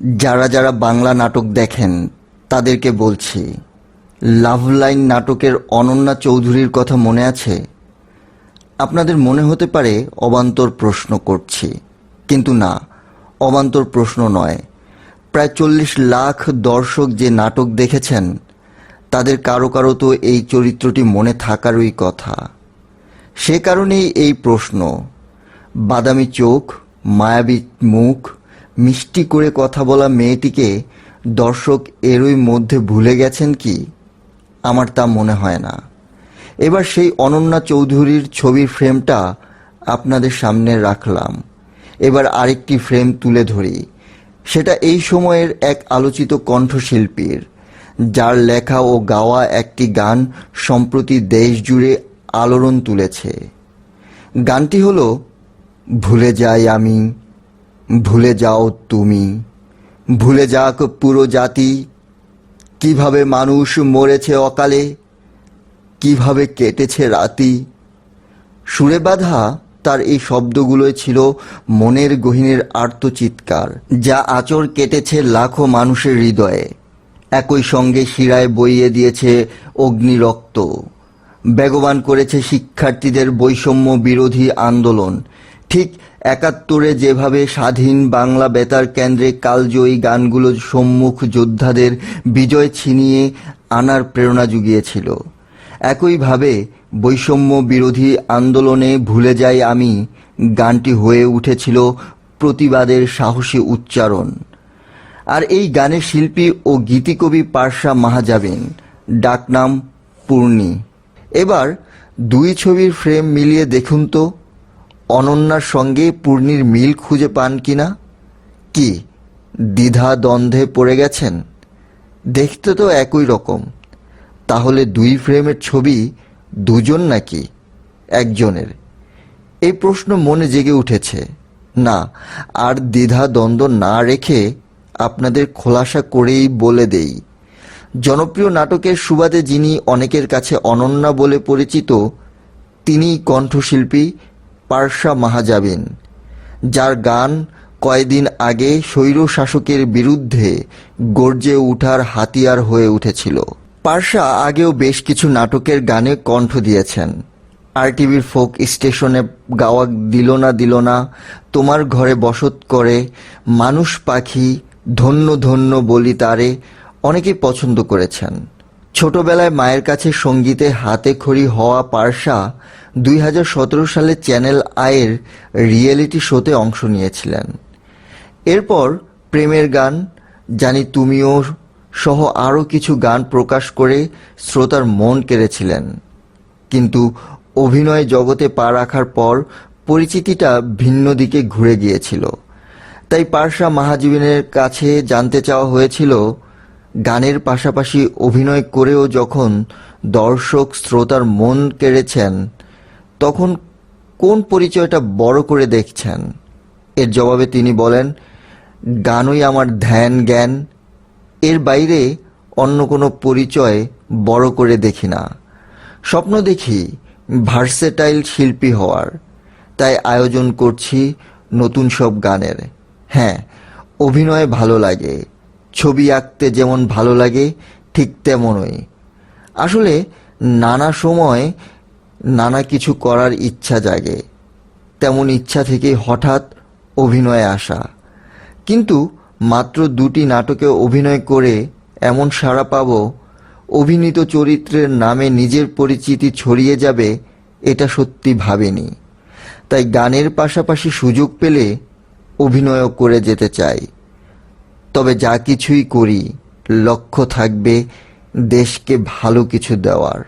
যারা যারা বাংলা নাটক দেখেন, তাদেরকে বলছি লাভ লাইন নাটকের অনন্যা চৌধুরীর কথা মনে আছে? আপনাদের মনে হতে পারে অবান্তর প্রশ্ন করছি, কিন্তু না, অবান্তর প্রশ্ন নয়। প্রায় চল্লিশ লাখ দর্শক যে নাটক দেখেছেন, তাদের কারও কারও তো এই চরিত্রটি মনে থাকারই কথা। সে কারণেই এই প্রশ্ন, বাদামি চোখ, মায়াবী মুখ মিষ্টি করে কথা বলা মেয়েটিকে দর্শক এরই মধ্যে ভুলে গেছেন কি? আমার তা মনে হয় না। এবার সেই অনন্যা চৌধুরীর ছবির ফ্রেমটা আপনাদের সামনে রাখলাম। এবার আরেকটি ফ্রেম তুলে ধরি। সেটা এই সময়ের এক আলোচিত কণ্ঠশিল্পীর, যার লেখা ও গাওয়া একটি গান সম্প্রতি দেশ জুড়ে আলোড়ন তুলেছে। গানটি হলো, ভুলে যাই আমি ভুলে যাও তুমি। ভুলে যাক পুরো জাতি। কীভাবে মানুষ মরেছে অকালে? কীভাবে কেটেছে রাতি? সুরে বাঁধা তার এই শব্দগুলোই ছিল মনের গহীনের আর্তচিৎকার, যা আচর কেটেছে লাখো মানুষের হৃদয়ে। একই সঙ্গে শিরায় বইয়ে দিয়েছে অগ্নিরক্ত। বেগবান করেছে শিক্ষার্থীদের বৈষম্য বিরোধী আন্দোলন ঠিক একাত্তরে যেভাবে স্বাধীন বাংলা বেতার কেন্দ্রে কালজয়ী গানগুলো সম্মুখ যোদ্ধাদের বিজয় ছিনিয়ে আনার প্রেরণা জুগিয়েছিল। একইভাবে বৈষম্য বিরোধী আন্দোলনে ভুলে যাই আমি, গানটি হয়ে উঠেছিল প্রতিবাদের সাহসী উচ্চারণ। আর এই গানের শিল্পী ও গীতিকবি পার্শা মাহাজাবিন, ডাকনাম পূর্ণি। এবার দুই ছবির ফ্রেম মিলিয়ে দেখুন তো। অনন্যার সঙ্গে পূর্ণির মিল খুঁজে পান কিনা? কি, দ্বিধা দ্বন্দ্বে পড়ে গেছেন? দেখতে তো একই রকম। তাহলে দুই ফ্রেমের ছবি দুজন নাকি? একজনের। এই প্রশ্ন মনে জেগে উঠেছে। না, আর দ্বিধা দ্বন্দ্ব না রেখে আপনাদের খোলাসা করেই বলে দেই। জনপ্রিয় নাটকের সুবাদে যিনি অনেকের কাছে অনন্যা বলে পরিচিত, তিনিই কণ্ঠশিল্পী পার্শা মাহাজাবিন, যার গান কয়েকদিন আগে স্বৈর শাসকের বিরুদ্ধে গর্জে উঠার হাতিয়ার হয়ে উঠেছিল। পার্শা আগেও বেশ কিছু নাটকের গানে কণ্ঠ দিয়েছেন। আর টিভির ফোক স্টেশনে গাওয়া দিল না দিল না, তোমার ঘরে বসত করে মানুষ পাখি ধন্য ধন্য বলি তারে অনেকেই পছন্দ করেছেন। ছোটবেলায় মায়ের কাছে সঙ্গীতে হাতে খড়ি হওয়া পার্শা দুই সালে চ্যানেল আয়ের রিয়েলিটি শোতে অংশ নিয়েছিলেন। এরপর প্রেমের গান, জানি তুমিও সহ আরও কিছু গান প্রকাশ করে শ্রোতার মন কেড়েছিলেন। কিন্তু অভিনয় জগতে পা রাখার পর পরিচিতিটা ভিন্ন দিকে ঘুরে গিয়েছিল। তাই পার্শা মাহাজীবনের কাছে জানতে চাওয়া হয়েছিল গানের পাশাপাশি অভিনয় করেও যখন দর্শক, শ্রোতার মন কেড়েছেন, তখন কোন পরিচয়টা বড় করে দেখছেন? এর জবাবে তিনি বলেন, গানই আমার ধ্যান, জ্ঞান। এর বাইরে অন্য কোনো পরিচয় বড় করে দেখি না। স্বপ্ন দেখি ভার্সেটাইল শিল্পী হওয়ার। তাই আয়োজন করছি নতুন সব গানের। হ্যাঁ অভিনয় ভালো লাগে। ছবি আঁকতে যেমন ভালো লাগে, ঠিক তেমনই। আসলে নানা সময় নানা কিছু করার ইচ্ছা জাগে। তেমন ইচ্ছা থেকেই হঠাৎ অভিনয়ে আসা। কিন্তু মাত্র দুটি নাটকে অভিনয় করে এমন সাড়া পাব, অভিনীত চরিত্রের নামে নিজের পরিচিতি ছড়িয়ে যাবে, এটা সত্যি ভাবেনি। তাই গানের পাশাপাশি সুযোগ পেলে অভিনয়ও করে যেতে চাই। তবে যা কিছুই করি লক্ষ্য থাকবে দেশকে ভালো কিছু দেওয়ার।